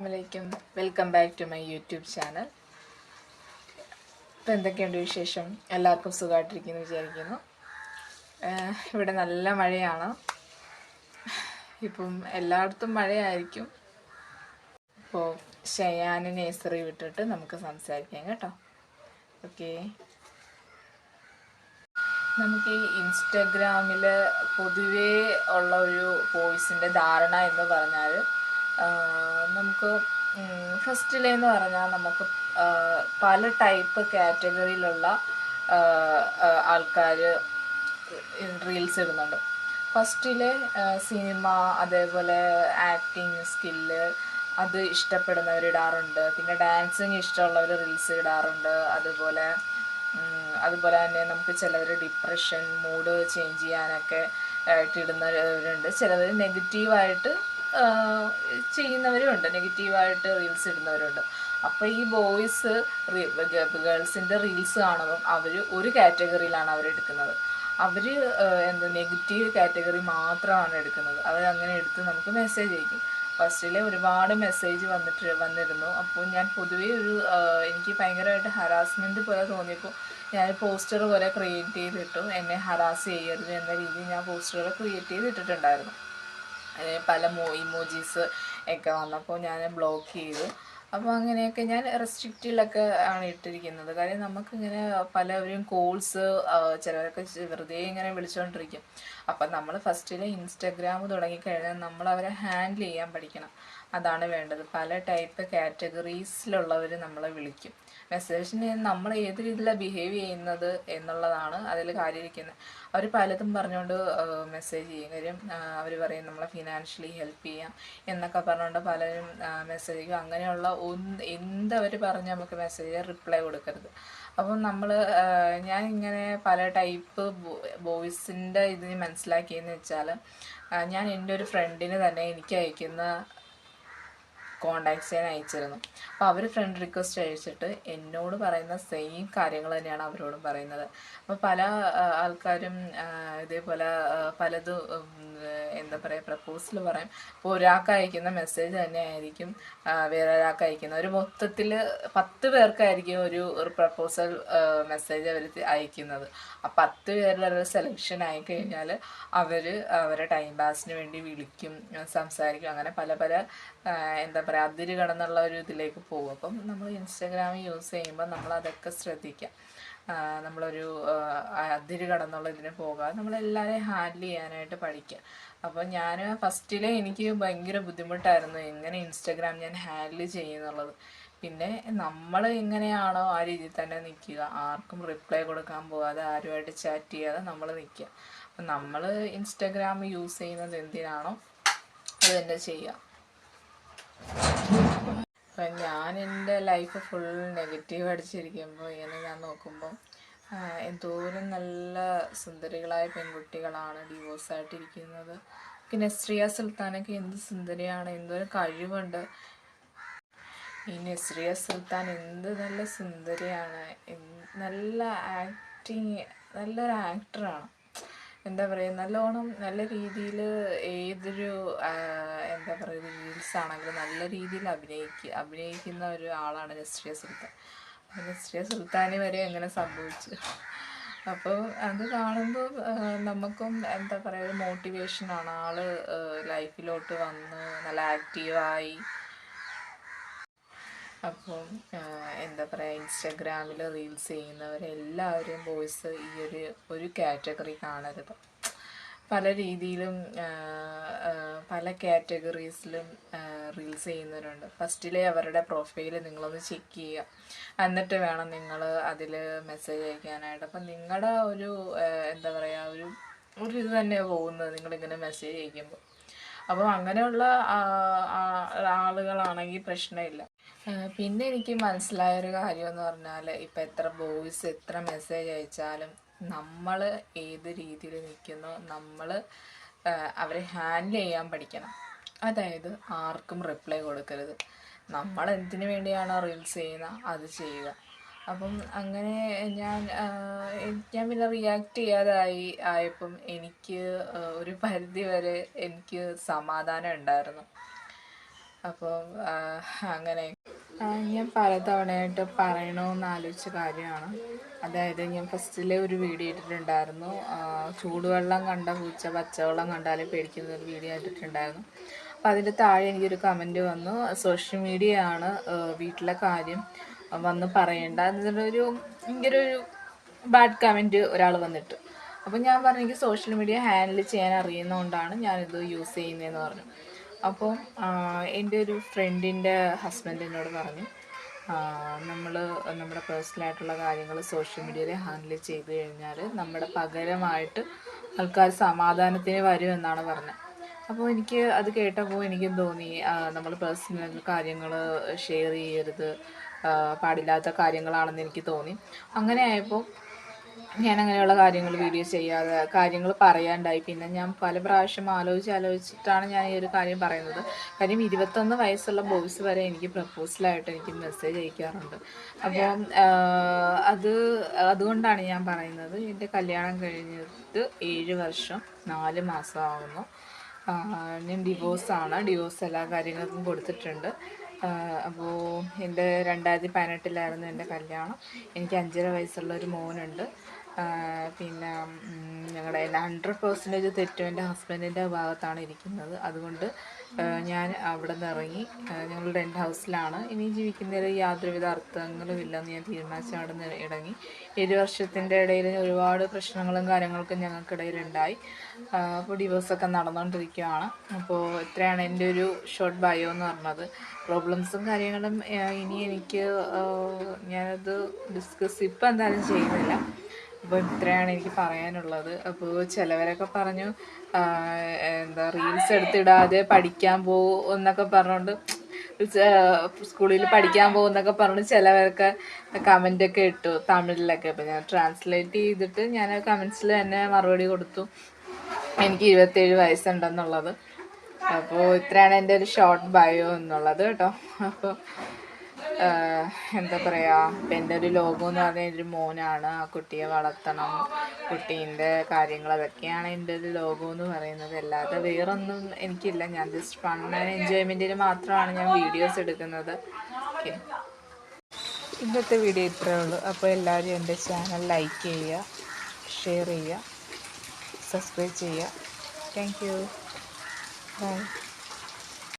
അസ്സലാമലൈക്കും. Welcome back to my YouTube channel ഇപ്പം എന്തൊക്കെയുണ്ട് വിശേഷം? എല്ലാവർക്കും സുഖമായിട്ടിരിക്കുന്നു വിചാരിക്കുന്നു. ഇവിടെ നല്ല മഴയാണ്. ഇപ്പം എല്ലായിടത്തും മഴയായിരിക്കും. അപ്പോൾ ഷയാന് നേഴ്സറി വിട്ടിട്ട് നമുക്ക് സംസാരിക്കാം കേട്ടോ. ഓക്കെ. നമുക്ക് ഈ ഇൻസ്റ്റഗ്രാമിൽ പൊതുവേ ഉള്ള ഒരു വോയിസിന്റെ ധാരണ എന്ന് പറഞ്ഞാൽ നമുക്ക് ഫസ്റ്റിലെന്ന് പറഞ്ഞാൽ നമുക്ക് പല ടൈപ്പ് കാറ്റഗറിയിലുള്ള ആൾക്കാർ റീൽസ് ഇടുന്നുണ്ട്. ഫസ്റ്റിലെ സിനിമ അതേപോലെ ആക്ടിങ് സ്കില്ല് അത് ഇഷ്ടപ്പെടുന്നവർ ഇടാറുണ്ട്. പിന്നെ ഡാൻസിങ് ഇഷ്ടമുള്ളവർ റീൽസ് ഇടാറുണ്ട്. അതുപോലെ അതുപോലെ തന്നെ നമുക്ക് ചിലവർ ഡിപ്രഷൻ മൂഡ് ചേഞ്ച് ചെയ്യാനൊക്കെ ആയിട്ട് ഇടുന്നവരുണ്ട്. ചിലവർ നെഗറ്റീവായിട്ട് ചെയ്യുന്നവരും ഉണ്ട് നെഗറ്റീവായിട്ട് റീൽസ് ഇടുന്നവരുണ്ട്. അപ്പോൾ ഈ ബോയ്സ് ഗേൾസിന്റെ റീൽസ് കാണുമ്പം അവർ ഒരു കാറ്റഗറിയിലാണ് അവർ എടുക്കുന്നത്. അവർ എന്താ നെഗറ്റീവ് കാറ്റഗറി മാത്രമാണ് എടുക്കുന്നത്. അങ്ങനെ എടുത്ത് നമുക്ക് മെസ്സേജ് അയക്കും. ഫസ്റ്റിലെ ഒരുപാട് മെസ്സേജ് വന്നിട്ട് വന്നിരുന്നു. അപ്പോൾ ഞാൻ പൊതുവേ ഒരു എനിക്ക് ഭയങ്കരമായിട്ട് ഹറാസ്മെന്റ് പോലെ തോന്നിയപ്പോൾ ഞാൻ പോസ്റ്റർ പോലെ ക്രിയേറ്റ് ചെയ്തിട്ടു. എന്നെ ഹറാസ് ചെയ്യരുത് എന്ന രീതിയിൽ ഞാൻ പോസ്റ്ററുകൾ ക്രിയേറ്റ് ചെയ്തിട്ടിട്ടുണ്ടായിരുന്നു. പല മോ ഇമോജീസ് ഒക്കെ വന്നപ്പോൾ ഞാൻ ബ്ലോക്ക് ചെയ്തു. അപ്പോൾ അങ്ങനെയൊക്കെ ഞാൻ റെസ്ട്രിക്റ്റിലൊക്കെ ആണ് ഇട്ടിരിക്കുന്നത്. കാര്യം നമുക്കിങ്ങനെ പലവരും കോൾസ് ചിലരൊക്കെ വെറുതെ ഇങ്ങനെ വിളിച്ചുകൊണ്ടിരിക്കും അപ്പം നമ്മൾ ഫസ്റ്റിൽ ഇൻസ്റ്റഗ്രാം തുടങ്ങിക്കഴിഞ്ഞാൽ നമ്മൾ അവരെ ഹാൻഡിൽ ചെയ്യാൻ പഠിക്കണം. അതാണ് വേണ്ടത്. പല ടൈപ്പ് കാറ്റഗറീസിലുള്ളവർ നമ്മളെ വിളിക്കും. മെസ്സേജിന് നമ്മൾ ഏത് രീതിയിലാണ് ബിഹേവ് ചെയ്യുന്നത് എന്നുള്ളതാണ് അതിൽ കാര്യമിരിക്കുന്നത് അവർ പലതും പറഞ്ഞുകൊണ്ട് മെസ്സേജ് ചെയ്യും. കാര്യം അവർ പറയും നമ്മളെ ഫിനാൻഷ്യലി ഹെൽപ്പ് ചെയ്യാം എന്നൊക്കെ പറഞ്ഞുകൊണ്ട് പലരും മെസ്സേജ് ചെയ്യും അങ്ങനെയുള്ള എന്തവർ പറഞ്ഞ് നമുക്ക് മെസ്സേജ് റിപ്ലൈ കൊടുക്കരുത്. അപ്പം നമ്മൾ ഞാൻ ഇങ്ങനെ പല ടൈപ്പ് ബോയ്സിന്റെ ഇതിന് മനസ്സിലാക്കിയെന്ന് വെച്ചാൽ ഞാൻ എന്റെ ഒരു ഫ്രണ്ടിന് തന്നെ എനിക്ക് അയക്കുന്ന കോണ്ടാക്ട്സ് ചെയ്യാൻ അയച്ചിരുന്നു. അപ്പോൾ അവർ ഫ്രണ്ട് റിക്വസ്റ്റ് അയച്ചിട്ട് എന്നോട് പറയുന്ന സെയിം കാര്യങ്ങൾ തന്നെയാണ് അവരോടും പറയുന്നത്. അപ്പോൾ പല ആൾക്കാരും ഇതേപോലെ പലതും എന്താ പറയുക പ്രപ്പോസൽ പറയും. അപ്പോൾ ഒരാൾക്ക് അയക്കുന്ന മെസ്സേജ് തന്നെ ആയിരിക്കും വേറെ ഒരാൾക്ക് അയക്കുന്നത് ഒരു മൊത്തത്തിൽ പത്ത് പേർക്കായിരിക്കും ഒരു ഒരു പ്രപ്പോസൽ മെസ്സേജ് അവർ അയക്കുന്നത്. ആ പത്ത് പേരുടെ ഒരു സെലക്ഷൻ ആയി കഴിഞ്ഞാൽ അവർ അവരെ ടൈം പാസിന് വേണ്ടി വിളിക്കും സംസാരിക്കും. അങ്ങനെ പല പല എന്താ പറയുക അതിര് കടന്നുള്ള ഒരു ഇതിലേക്ക് പോകും. അപ്പം നമ്മൾ ഇൻസ്റ്റാഗ്രാം യൂസ് ചെയ്യുമ്പോൾ നമ്മൾ അതൊക്കെ ശ്രദ്ധിക്കാം. ആ, നമ്മളൊരു അതിര് കടന്നുള്ള ഇതിന് പോകാതെ നമ്മളെല്ലാവരെയും ഹാൻഡിൽ ചെയ്യാനായിട്ട് പഠിക്കുക അപ്പോൾ ഞാൻ ഫസ്റ്റിലെ എനിക്ക് ഭയങ്കര ബുദ്ധിമുട്ടായിരുന്നു എങ്ങനെ ഇൻസ്റ്റഗ്രാം ഞാൻ ഹാൻഡിൽ ചെയ്യുന്നുള്ളത്. പിന്നെ നമ്മൾ എങ്ങനെയാണോ ആ രീതിയിൽ തന്നെ നിൽക്കുക ആർക്കും റിപ്ലൈ കൊടുക്കാൻ പോകാതെ ആരുമായിട്ട് ചാറ്റ് ചെയ്യാതെ നമ്മൾ നിൽക്കുക അപ്പം നമ്മൾ ഇൻസ്റ്റഗ്രാം യൂസ് ചെയ്യുന്നത് എന്തിനാണോ അത് തന്നെ ചെയ്യുക. അപ്പം ഞാൻ എന്റെ ലൈഫ് ഫുൾ നെഗറ്റീവ് അടിച്ചിരിക്കുമ്പോൾ ഇങ്ങനെ ഞാൻ നോക്കുമ്പോൾ എന്തോരം നല്ല സുന്ദരികളായ പെൺകുട്ടികളാണ് ഡിവോഴ്സായിട്ടിരിക്കുന്നത്. പിന്നെ ശ്രീയ സുൽത്താനൊക്കെ എന്ത് സുന്ദരിയാണ് എന്തോരം കഴിവുണ്ട്. ഈ നെസ്രിയ സുൽത്താൻ എന്ത് നല്ല സുന്ദരിയാണ് നല്ല ആക്ടിങ് നല്ലൊരു ആക്ടറാണ് എന്താ പറയുക നല്ലോണം നല്ല രീതിയിൽ ഏതൊരു എന്താ പറയുക റീൽസ് ആണെങ്കിലും നല്ല രീതിയിൽ അഭിനയിക്കുക അഭിനയിക്കുന്ന ഒരു ആളാണ് നസ്രിയ സുൽത്താൻ. നസ്രിയ സുൽത്താനെ വരെ എങ്ങനെ സംഭവിച്ചു. അപ്പോൾ അത് കാണുമ്പോൾ നമുക്കും എന്താ പറയുക ഒരു മോട്ടിവേഷനാണ് ആൾ ലൈഫിലോട്ട് വന്ന് നല്ല ആക്റ്റീവായി അപ്പം എന്താ പറയുക ഇൻസ്റ്റഗ്രാമിൽ റീൽസ് ചെയ്യുന്നവരെല്ലാവരും ബോയ്സ് ഈ ഒരു ഒരു കാറ്റഗറി കാണരുത്. പല രീതിയിലും പല കാറ്റഗറീസിലും റീൽസ് ചെയ്യുന്നവരുണ്ട്. ഫസ്റ്റിലെ അവരുടെ പ്രൊഫൈൽ നിങ്ങളൊന്ന് ചെക്ക് ചെയ്യുക. എന്നിട്ട് വേണം നിങ്ങൾ അതിൽ മെസ്സേജ് അയക്കാനായിട്ട്. അപ്പം നിങ്ങളുടെ ഒരു എന്താ പറയുക ഒരു ഒരു ഇത് തന്നെയാണ് പോകുന്നത് നിങ്ങളിങ്ങനെ മെസ്സേജ് അയക്കുമ്പോൾ അപ്പം അങ്ങനെയുള്ള ആളുകളാണെങ്കിൽ പ്രശ്നമില്ല. പിന്നെ എനിക്ക് മനസ്സിലായ ഒരു കാര്യം എന്ന് പറഞ്ഞാൽ ഇപ്പം എത്ര ബോയ്സ് എത്ര മെസ്സേജ് അയച്ചാലും നമ്മൾ ഏത് രീതിയിൽ നിൽക്കുന്നോ നമ്മൾ അവരെ ഹാൻഡിൽ ചെയ്യാൻ പഠിക്കണം. അതായത് ആർക്കും റിപ്ലൈ കൊടുക്കരുത്. നമ്മൾ എന്തിനു വേണ്ടിയാണോ റീൽസ് ചെയ്യുന്നത് അത് ചെയ്യുക. അപ്പം അങ്ങനെ ഞാൻ ഞാൻ പിന്നെ റിയാക്ട് ചെയ്യാതായി ആയപ്പം എനിക്ക് ഒരു പരിധി വരെ എനിക്ക് സമാധാനം ഉണ്ടായിരുന്നു. അപ്പോൾ അങ്ങനെ ഞാൻ പലതവണയായിട്ട് പറയണമെന്ന് ആലോചിച്ച കാര്യമാണ്. അതായത് ഞാൻ ഫസ്റ്റിലെ ഒരു വീഡിയോ ഇട്ടിട്ടുണ്ടായിരുന്നു. ചൂടുവെള്ളം കണ്ട പൂച്ച പച്ചവെള്ളം കണ്ടാലേ പേടിക്കുന്ന ഒരു വീഡിയോ ഇട്ടിട്ടുണ്ടായിരുന്നു. അപ്പോൾ അതിന്റെ താഴെ എനിക്കൊരു കമന്റ് വന്നു. സോഷ്യൽ മീഡിയ ആണ് വീട്ടിലെ കാര്യം വന്ന് പറയേണ്ട. എന്നൊരു ഭയങ്കര ഒരു ബാഡ് കമന്റ് ഒരാൾ വന്നിട്ട്. അപ്പോൾ ഞാൻ പറഞ്ഞു സോഷ്യൽ മീഡിയ ഹാൻഡിൽ ചെയ്യാൻ അറിയുന്നതുകൊണ്ടാണ് ഞാനിത് യൂസ് ചെയ്യുന്നതെന്ന് പറഞ്ഞു. അപ്പോൾ എന്റെ ഒരു ഫ്രണ്ടിന്റെ ഹസ്ബൻഡ് എന്നോട് പറഞ്ഞു നമ്മൾ നമ്മുടെ പേഴ്സണലായിട്ടുള്ള കാര്യങ്ങൾ സോഷ്യൽ മീഡിയയിൽ ഹാൻഡിൽ ചെയ്ത് കഴിഞ്ഞാൽ നമ്മുടെ പകരമായിട്ട് ആൾക്കാർ സമാധാനത്തിന് വരും എന്നാണ് പറഞ്ഞത്. അപ്പോൾ എനിക്ക് അത് കേട്ടപ്പോൾ എനിക്കും തോന്നി നമ്മൾ പേഴ്സണൽ കാര്യങ്ങൾ ഷെയർ ചെയ്യരുത് പാടില്ലാത്ത കാര്യങ്ങളാണെന്ന് എനിക്ക് തോന്നി. അങ്ങനെ ആയപ്പോൾ ഞാൻ അങ്ങനെയുള്ള കാര്യങ്ങൾ വീഡിയോ ചെയ്യാതെ കാര്യങ്ങൾ പറയാണ്ടായി. പിന്നെ ഞാൻ പല പ്രാവശ്യം ആലോചിച്ച് ആലോചിച്ചിട്ടാണ് ഞാൻ ഈ ഒരു കാര്യം പറയുന്നത്. കാര്യം ഇരുപത്തൊന്ന് വയസ്സുള്ള ബോയ്സ് വരെ എനിക്ക് പ്രപ്പോസലായിട്ട് എനിക്ക് മെസ്സേജ് അയക്കാറുണ്ട്. അപ്പോൾ അത് അതുകൊണ്ടാണ് ഞാൻ പറയുന്നത്. എന്റെ കല്യാണം കഴിഞ്ഞിട്ട് ഏഴ് വർഷം നാല് മാസമാകുന്നു ഞാൻ ഡിവോഴ്സാണ്. ഡിവോഴ്സ് എല്ലാ കാര്യങ്ങൾക്കും കൊടുത്തിട്ടുണ്ട്. അപ്പോൾ എന്റെ രണ്ടായിരത്തി പതിനെട്ടിലായിരുന്നു എന്റെ കല്യാണം. എനിക്ക് അഞ്ചര വയസ്സുള്ള ഒരു മോനുണ്ട്. പിന്നെ ഞങ്ങളുടെ ഹൺഡ്രഡ് പെർസെന്റേജ് തെറ്റും എന്റെ ഹസ്ബൻഡിന്റെ ഭാഗത്താണ് ഇരിക്കുന്നത്. അതുകൊണ്ട് ഞാൻ അവിടെ നിന്ന് ഇറങ്ങി ഞങ്ങൾ റെന്റ് ഹൗസിലാണ് ഇനി ജീവിക്കുന്നതിൽ യാതൊരുവിധ അർത്ഥങ്ങളും ഇല്ലെന്ന് ഞാൻ തീരുമാനിച്ച് അവിടെ നിന്ന് ഇറങ്ങി. ഏഴ് വർഷത്തിന്റെ ഇടയിൽ ഒരുപാട് പ്രശ്നങ്ങളും കാര്യങ്ങൾക്കും ഞങ്ങൾക്കിടയിലുണ്ടായി അപ്പോൾ ഡിവോഴ്സൊക്കെ നടന്നുകൊണ്ടിരിക്കുകയാണ് അപ്പോൾ ഇത്രയാണ് എന്റെ ഒരു ഷോർട്ട് ബയോ എന്ന് പറഞ്ഞത്. പ്രോബ്ലംസും കാര്യങ്ങളും ഇനി എനിക്ക് ഞാനത് ഡിസ്കസ് ഇപ്പം എന്തായാലും ചെയ്യുന്നില്ല. അപ്പോൾ ഇത്രയാണ് എനിക്ക് പറയാനുള്ളത്. അപ്പോൾ ചിലവരൊക്കെ പറഞ്ഞു എന്താ റീൽസ് എടുത്തിടാതെ പഠിക്കാൻ പോകും എന്നൊക്കെ പറഞ്ഞുകൊണ്ട് സ്കൂളിൽ പഠിക്കാൻ പോകുന്നൊക്കെ പറഞ്ഞു ചിലവരൊക്കെ കമന്റൊക്കെ ഇട്ടു തമിഴിലൊക്കെ. അപ്പോൾ ഞാൻ ട്രാൻസ്ലേറ്റ് ചെയ്തിട്ട് ഞാൻ കമൻസിൽ തന്നെ മറുപടി കൊടുത്തു. എനിക്ക് ഇരുപത്തേഴ് വയസ്സുണ്ടെന്നുള്ളത്. അപ്പോൾ ഇത്രയാണ് എന്റെ ഒരു ഷോർട്ട് ബയോ എന്നുള്ളത് കേട്ടോ. അപ്പോൾ എന്താ പറയുക എന്റെ ഒരു ലോകം എന്ന് പറഞ്ഞാൽ ഒരു മോനാണ്. ആ കുട്ടിയെ വളർത്തണം. കുട്ടീന്റെ കാര്യങ്ങൾ അതൊക്കെയാണ് എന്റെ ഒരു ലോകം എന്ന് പറയുന്നത്. അല്ലാതെ വേറൊന്നും എനിക്കില്ല. ഞാൻ ജസ്റ്റ് ഫൺ ആൻഡ് എൻജോയ്മെന്റിന് മാത്രമാണ് ഞാൻ വീഡിയോസ് എടുക്കുന്നത്. ഓക്കെ ഇന്നത്തെ വീഡിയോ ഇത്രേ ഉള്ളൂ. അപ്പോൾ എല്ലാവരും എന്റെ ചാനൽ ലൈക്ക് ചെയ്യുക ഷെയർ ചെയ്യുക സബ്സ്ക്രൈബ് ചെയ്യുക. Thank you bye